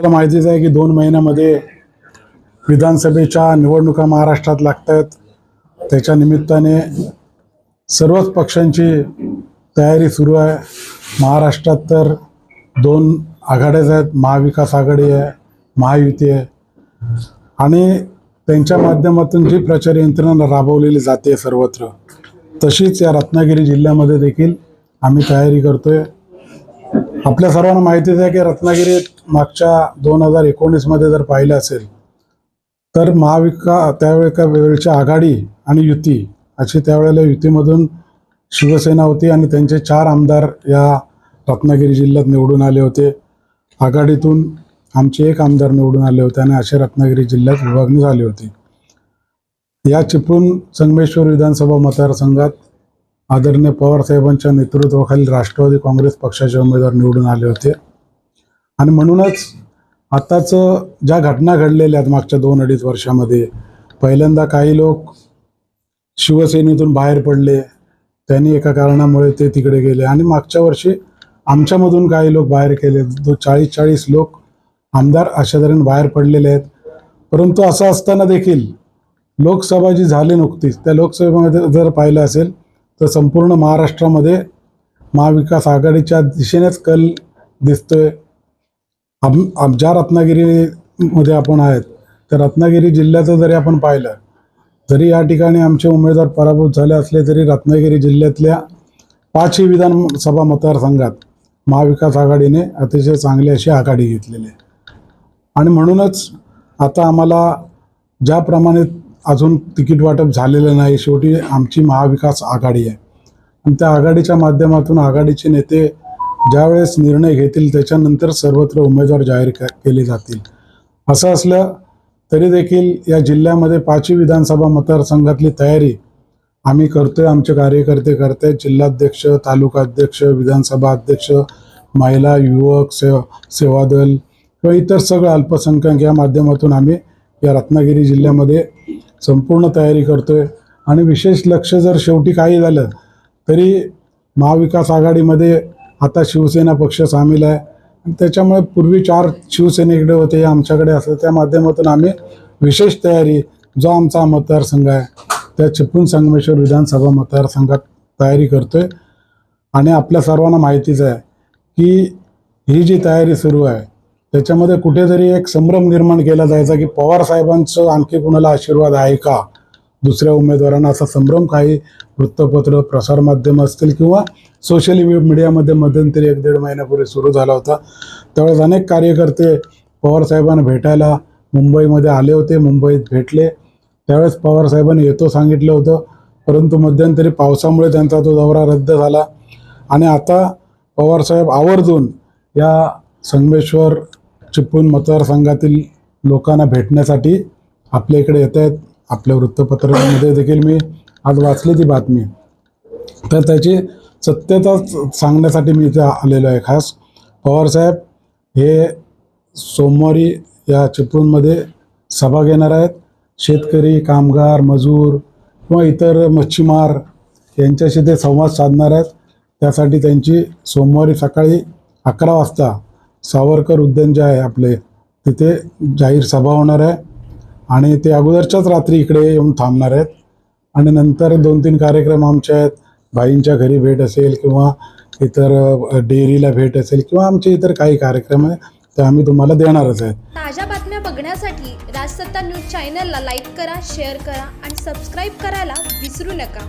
आपल्याला माहितीच आहे की दोन महिन्यामध्ये विधानसभेच्या निवडणुका महाराष्ट्रात लागत आहेत त्याच्या निमित्ताने सर्वच पक्षांची तयारी सुरू आहे. महाराष्ट्रात तर दोन आघाड्याच आहेत. महाविकास आघाडी आहे महायुती आहे. आणि त्यांच्या माध्यमातून जी प्रचार यंत्रणा राबवलेली जाते सर्वत्र तशीच या रत्नागिरी जिल्ह्यामध्ये देखील आम्ही तयारी करतोय. आपल्या सर्वांना माहितीच आहे की रत्नागिरीत मागच्या दोन हजार एकोणीसमध्ये जर पाहिलं असेल तर महाविका त्यावेळेच्या वेळच्या आघाडी आणि युती अशी त्यावेळेला युतीमधून शिवसेना होती आणि त्यांचे चार आमदार या रत्नागिरी जिल्ह्यात निवडून आले होते. आघाडीतून आमचे एक आमदार निवडून आले होते आणि असे रत्नागिरी जिल्ह्यात विभागणी झाली होती. या चिपळूण संगमेश्वर विधानसभा मतदारसंघात आदरणीय पवारसाहेबांच्या नेतृत्वाखाली राष्ट्रवादी काँग्रेस पक्षाचे उमेदवार निवडून आले होते. आणि म्हणूनच आत्ताचं ज्या घटना घडलेल्या आहेत मागच्या दोन अडीच वर्षामध्ये पहिल्यांदा काही लोक शिवसेनेतून बाहेर पडले त्यांनी एका कारणामुळे ते तिकडे गेले. आणि मागच्या वर्षी आमच्यामधून काही लोक बाहेर केले दो चाळीस चाळीस लोक आमदार अशा तऱ्हेने बाहेर पडलेले आहेत. परंतु असं असताना देखील लोकसभा जी झाली नुकतीच त्या लोकसभेमध्ये जर पाहिलं असेल तर संपूर्ण महाराष्ट्रामध्ये महाविकास आघाडीच्या दिशेनेच कल दिसतोय. आम आम ज्या रत्नागिरीमध्ये आपण आहेत तर रत्नागिरी जिल्ह्याचं जरी आपण पाहिलं जरी या ठिकाणी आमचे उमेदवार पराभूत झाले असले तरी रत्नागिरी जिल्ह्यातल्या पाचही विधानसभा मतदारसंघात महाविकास आघाडीने अतिशय चांगली अशी आघाडी घेतलेली आहे. आणि म्हणूनच आता आम्हाला ज्याप्रमाणे अजून तिकीट वाटप झालेलं नाही. शेवटी आमची महाविकास आघाडी आहे. आणि त्या आघाडीच्या माध्यमातून आघाडीचे नेते ज्यावेळेस निर्णय घेतील त्याच्यानंतर सर्वत्र उमेदवार जाहीर केले जातील. असं असलं तरी देखील या जिल्ह्यामध्ये पाचवी विधानसभा मतदारसंघातली तयारी आम्ही करतोय. आमचे कार्यकर्ते करते जिल्हाध्यक्ष तालुका अध्यक्ष विधानसभा अध्यक्ष महिला युवक सेवा सेवादल किंवा इतर सगळं अल्पसंख्याक या माध्यमातून आम्ही या रत्नागिरी जिल्ह्यामध्ये संपूर्ण तयारी करतो आहे आणि विशेष लक्ष जर शेवटी काही झालं तरी महाविकास आघाडीमध्ये आता शिवसेना पक्ष सामील आहे. त्याच्यामुळे पूर्वी चार शिवसेनेकडे होते आमच्याकडे असं त्या माध्यमातून आम्ही विशेष तयारी जो आमचा मतदारसंघ आहे त्या चिपळूण संगमेश्वर विधानसभा मतदारसंघात तयारी करतोय. आणि आपल्या सर्वांना माहितीच आहे की ही जी तयारी सुरू आहे त्याच्यामध्ये कुठेतरी एक संभ्रम निर्माण केला जायचा की पवार साहेबांचं आणखी कुणाला आशीर्वाद आहे का? दुसऱ्या उमेदवारांना असा संभ्रम काही वृत्तपत्र प्रसारमाध्यम असतील किंवा सोशल मीडियामध्ये मध्यंतरी एक दीड महिन्यापूर्वी सुरू झाला होता. त्यावेळेस अनेक कार्यकर्ते पवार साहेबांना भेटायला मुंबईमध्ये आले होते मुंबईत भेटले. त्यावेळेस पवार साहेबांनी येतो सांगितलं होतं परंतु मध्यंतरी पावसामुळे त्यांचा तो दौरा रद्द झाला. आणि आता पवारसाहेब आवर्जून या संगमेश्वर चिपळूण मतदारसंघातील लोकांना भेटण्यासाठी आपल्या इकडे येत आहेत. आपल्या वृत्तपत्रामध्ये देखील मी आज वाचली ती बातमी. तर त्याची सत्यता सांगण्यासाठी मी इथे आलेलो आहे. खास पवारसाहेब हे सोमवारी या चिपळूणमध्ये सभा घेणार आहेत. शेतकरी कामगार मजूर किंवा इतर मच्छीमार यांच्याशी ते संवाद साधणार आहेत. त्यासाठी त्यांची सोमवारी सकाळी अकरा वाजता सावरकर उद्यान जे आहे आपले तिथे जाहीर सभा होणार आहे. आणि ते अगोदरच्याच रात्री इकडे येऊन थांबणार आहेत. आणि नंतर दोन तीन कार्यक्रम आमचे आहेत. भाईंच्या घरी भेट असेल किंवा इतर डेअरीला भेट असेल किंवा आमचे इतर काही कार्यक्रम आहे ते आम्ही तुम्हाला देणारच आहे ताज्या बातम्या बघण्यासाठी राजसत्ता न्यूज चॅनलला लाईक करा शेअर करा आणि सबस्क्राईब करायला विसरू नका.